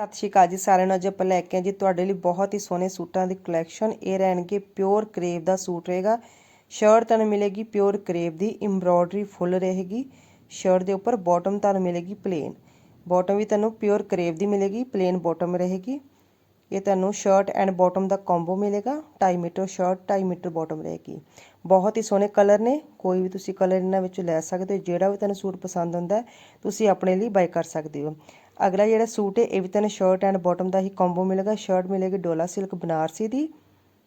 ਸਤਿ ਸ਼੍ਰੀ ਅਕਾਲ ਜੀ ਸਾਰਿਆਂ ਨੂੰ। ਅੱਜ ਆਪਾਂ ਲੈ ਕੇ ਆਏ ਜੀ ਤੁਹਾਡੇ ਲਈ ਬਹੁਤ ਹੀ ਸੋਹਣੇ ਸੂਟਾਂ ਦੀ ਕਲੈਕਸ਼ਨ ਇਹ ਰਹਿਣਗੇ ਪਿਓਰ ਕਰੇਵ ਦਾ ਸੂਟ ਰਹੇਗਾ। ਸ਼ਰਟ ਤੁਹਾਨੂੰ ਮਿਲੇਗੀ ਪਿਓਰ ਕਰੇਵ ਦੀ ਐਮਬ੍ਰੋਇਡਰੀ ਫੁੱਲ ਰਹੇਗੀ। ਸ਼ਰਟ ਦੇ ਉੱਪਰ ਬਾਟਮ ਤੁਹਾਨੂੰ ਮਿਲੇਗੀ ਪਲੇਨ ਬਾਟਮ ਵੀ ਤੁਹਾਨੂੰ ਪਿਓਰ ਕਰੇਵ ਦੀ ਮਿਲੇਗੀ ਪਲੇਨ ਬਾਟਮ ਰਹੇਗੀ। ਇਹ ਤੁਹਾਨੂੰ ਸ਼ਰਟ ਐਂਡ ਬਾਟਮ ਦਾ ਕੰਬੋ ਮਿਲੇਗਾ। 2.5 ਮੀਟਰ ਸ਼ਰਟ 2.5 ਮੀਟਰ ਬਾਟਮ ਰਹੇਗੀ। ਬਹੁਤ ਹੀ ਸੋਹਣੇ ਕਲਰ ਨੇ। ਕੋਈ ਵੀ ਤੁਸੀਂ ਕਲਰ ਇਹਨਾਂ ਵਿੱਚੋਂ ਲੈ ਸਕਦੇ ਹੋ। ਜਿਹੜਾ ਵੀ ਤੁਹਾਨੂੰ ਸੂਟ ਪਸੰਦ ਆਉਂਦਾ ਤੁਸੀਂ ਆਪਣੇ ਲਈ ਬਾਈ ਕਰ ਸਕਦੇ ਹੋ। ਅਗਲਾ ਜਿਹੜਾ ਸੂਟ ਹੈ, ਇਹ ਵੀ ਤੁਹਾਨੂੰ ਸ਼ਰਟ ਐਂਡ ਬਾਟਮ ਦਾ ਹੀ ਕੰਬੋ ਮਿਲੇਗਾ। ਸ਼ਰਟ ਮਿਲੇਗੀ ਡੋਲਾ ਸਿਲਕ ਬਨਾਰਸੀ ਦੀ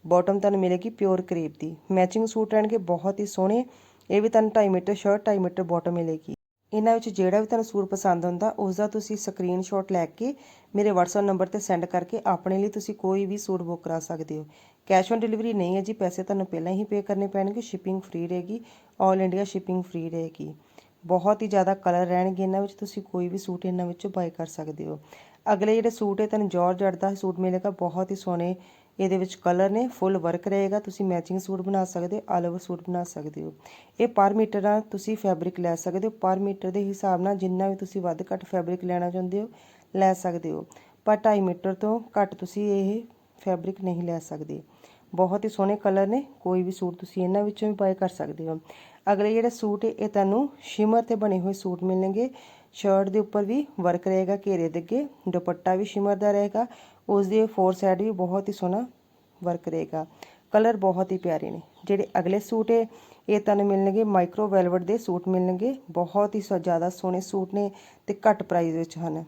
ਬਾਟਮ ਤੁਹਾਨੂੰ ਮਿਲੇਗੀ ਪਿਓਰ ਕਰੀਬ ਦੀ। ਮੈਚਿੰਗ ਸੂਟ ਰਹਿਣਗੇ, ਬਹੁਤ ਹੀ ਸੋਹਣੇ। ਇਹ ਵੀ ਤੁਹਾਨੂੰ 2.5 ਮੀਟਰ ਸ਼ਰਟ 2.5 ਮੀਟਰ ਬਾਟਮ ਮਿਲੇਗੀ। ਇਹਨਾਂ ਵਿੱਚ ਜਿਹੜਾ ਵੀ ਤੁਹਾਨੂੰ ਸੂਟ ਪਸੰਦ ਹੁੰਦਾ ਉਸ ਦਾ ਤੁਸੀਂ ਸਕਰੀਨਸ਼ਾਟ ਲੈ ਕੇ ਮੇਰੇ WhatsApp ਨੰਬਰ ਤੇ ਸੈਂਡ ਕਰਕੇ ਆਪਣੇ ਲਈ ਤੁਸੀਂ ਕੋਈ ਵੀ ਸੂਟ ਬੁੱਕ ਕਰਾ ਸਕਦੇ ਹੋ। ਕੈਸ਼ ਔਨ ਡਿਲੀਵਰੀ ਨਹੀਂ ਹੈ ਜੀ, ਪੈਸੇ ਤੁਹਾਨੂੰ ਪਹਿਲਾਂ ਹੀ ਪੇ ਕਰਨੇ ਪੈਣਗੇ ਸ਼ਿਪਿੰਗ ਫ੍ਰੀ ਰਹੇਗੀ 올 ਇੰਡੀਆ ਸ਼ਿਪਿੰਗ ਫ੍ਰੀ ਰਹੇਗੀ। ਬਹੁਤ ਹੀ ਜ਼ਿਆਦਾ ਕਲਰ ਰਹਿਣਗੇ ਇਹਨਾਂ ਵਿੱਚ, ਤੁਸੀਂ ਕੋਈ ਵੀ ਸੂਟ ਇਹਨਾਂ ਵਿੱਚੋਂ ਬਾਈ ਕਰ ਸਕਦੇ ਹੋ। ਅਗਲੇ ਜਿਹੜੇ ਸੂਟ ਹੈ, ਤੁਹਾਨੂੰ ਜਾਰਜਟ ਦਾ ਸੂਟ ਮਿਲੇਗਾ, ਬਹੁਤ ਹੀ ਸੋਹਣੇ ਇਹਦੇ ਵਿੱਚ ਕਲਰ ਨੇ ਫੁੱਲ ਵਰਕ ਰਹੇਗਾ, ਤੁਸੀਂ ਮੈਚਿੰਗ ਸੂਟ ਬਣਾ ਸਕਦੇ ਹੋ ਆਲ ਓਵਰ ਸੂਟ ਬਣਾ ਸਕਦੇ ਹੋ। ਇਹ ਪਰ ਮੀਟਰ ਨਾਲ ਤੁਸੀਂ ਫੈਬਰਿਕ ਲੈ ਸਕਦੇ ਹੋ ਪਰ ਮੀਟਰ ਦੇ ਹਿਸਾਬ ਨਾਲ ਜਿੰਨਾ ਵੀ ਤੁਸੀਂ ਵੱਧ ਘੱਟ ਫੈਬਰਿਕ ਲੈਣਾ ਚਾਹੁੰਦੇ ਹੋ, ਲੈ ਸਕਦੇ ਹੋ। ਪਰ 2.5 ਮੀਟਰ ਤੋਂ ਘੱਟ ਤੁਸੀਂ ਇਹ ਫੈਬਰਿਕ ਨਹੀਂ ਲੈ ਸਕਦੇ। ਬਹੁਤ ਹੀ ਸੋਹਣੇ ਕਲਰ ਨੇ, ਕੋਈ ਵੀ ਸੂਟ ਤੁਸੀਂ ਇਹਨਾਂ ਵਿੱਚੋਂ ਵੀ ਬਾਏ ਕਰ ਸਕਦੇ ਹੋ। ਅਗਲੇ ਜਿਹੜੇ ਸੂਟ ਹੈ, ਇਹ ਤੁਹਾਨੂੰ ਸ਼ਿਮਰ ਤੇ ਬਣੇ ਹੋਏ ਸੂਟ ਮਿਲਣਗੇ। ਸ਼ਰਟ ਦੇ ਉੱਪਰ ਵੀ ਵਰਕ ਰਹੇਗਾ ਘੇਰੇ ਦੇ ਅੱਗੇ, ਦੁਪੱਟਾ ਵੀ ਸ਼ਿਮਰ ਦਾ ਰਹੇਗਾ। ਉਸ ਦੇ ਫੋਰ ਸਾਈਡ ਵੀ ਬਹੁਤ ਹੀ ਸੋਹਣਾ ਵਰਕ ਰਹੇਗਾ। ਕਲਰ ਬਹੁਤ ਹੀ ਪਿਆਰੇ ਨੇ। ਜਿਹੜੇ ਅਗਲੇ ਸੂਟ ਹੈ, ਇਹ ਤੁਹਾਨੂੰ ਮਿਲਣਗੇ ਮਾਈਕਰੋ ਵੈਲਵਟ ਦੇ ਸੂਟ ਮਿਲਣਗੇ। ਬਹੁਤ ਹੀ ਸ- ਜ਼ਿਆਦਾ ਸੋਹਣੇ ਸੂਟ ਨੇ ਤੇ ਘੱਟ ਪ੍ਰਾਈਸ ਵਿੱਚ ਹਨ।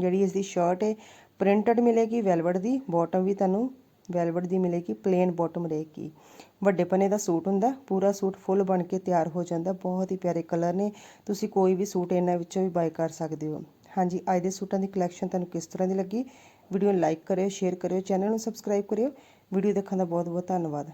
ਜਿਹੜੀ ਇਸ ਦੀ ਸ਼ਰਟ ਹੈ ਪ੍ਰਿੰਟਡ ਮਿਲੇਗੀ ਵੈਲਵਟ ਦੀ ਬਾਟਮ ਵੀ ਤੁਹਾਨੂੰ ਵੈਲਵਟ ਦੀ ਮਿਲੇਗੀ ਪਲੇਨ ਬਾਟਮ ਰਹੇਗੀ। ਵੱਡੇ ਪਨੇ ਦਾ ਸੂਟ ਹੁੰਦਾ, ਪੂਰਾ ਸੂਟ ਫੁੱਲ ਬਣ ਕੇ ਤਿਆਰ ਹੋ ਜਾਂਦਾ, ਬਹੁਤ ਹੀ ਪਿਆਰੇ ਕਲਰ ਨੇ। ਤੁਸੀਂ ਕੋਈ ਵੀ ਸੂਟ ਇਹਨਾਂ ਵਿੱਚੋਂ ਵੀ ਬਾਈ ਕਰ ਸਕਦੇ ਹੋ। ਹਾਂਜੀ, ਅੱਜ ਦੇ ਸੂਟਾਂ ਦੀ ਕਲੈਕਸ਼ਨ ਤੁਹਾਨੂੰ ਕਿਸ ਤਰ੍ਹਾਂ ਦੀ ਲੱਗੀ? ਵੀਡੀਓ ਨੂੰ ਲਾਈਕ ਕਰਿਓ ਸ਼ੇਅਰ ਕਰਿਓ ਚੈਨਲ ਨੂੰ ਸਬਸਕ੍ਰਾਈਬ ਕਰਿਓ। ਵੀਡੀਓ ਦੇਖਣ ਦਾ ਬਹੁਤ ਬਹੁਤ ਧੰਨਵਾਦ।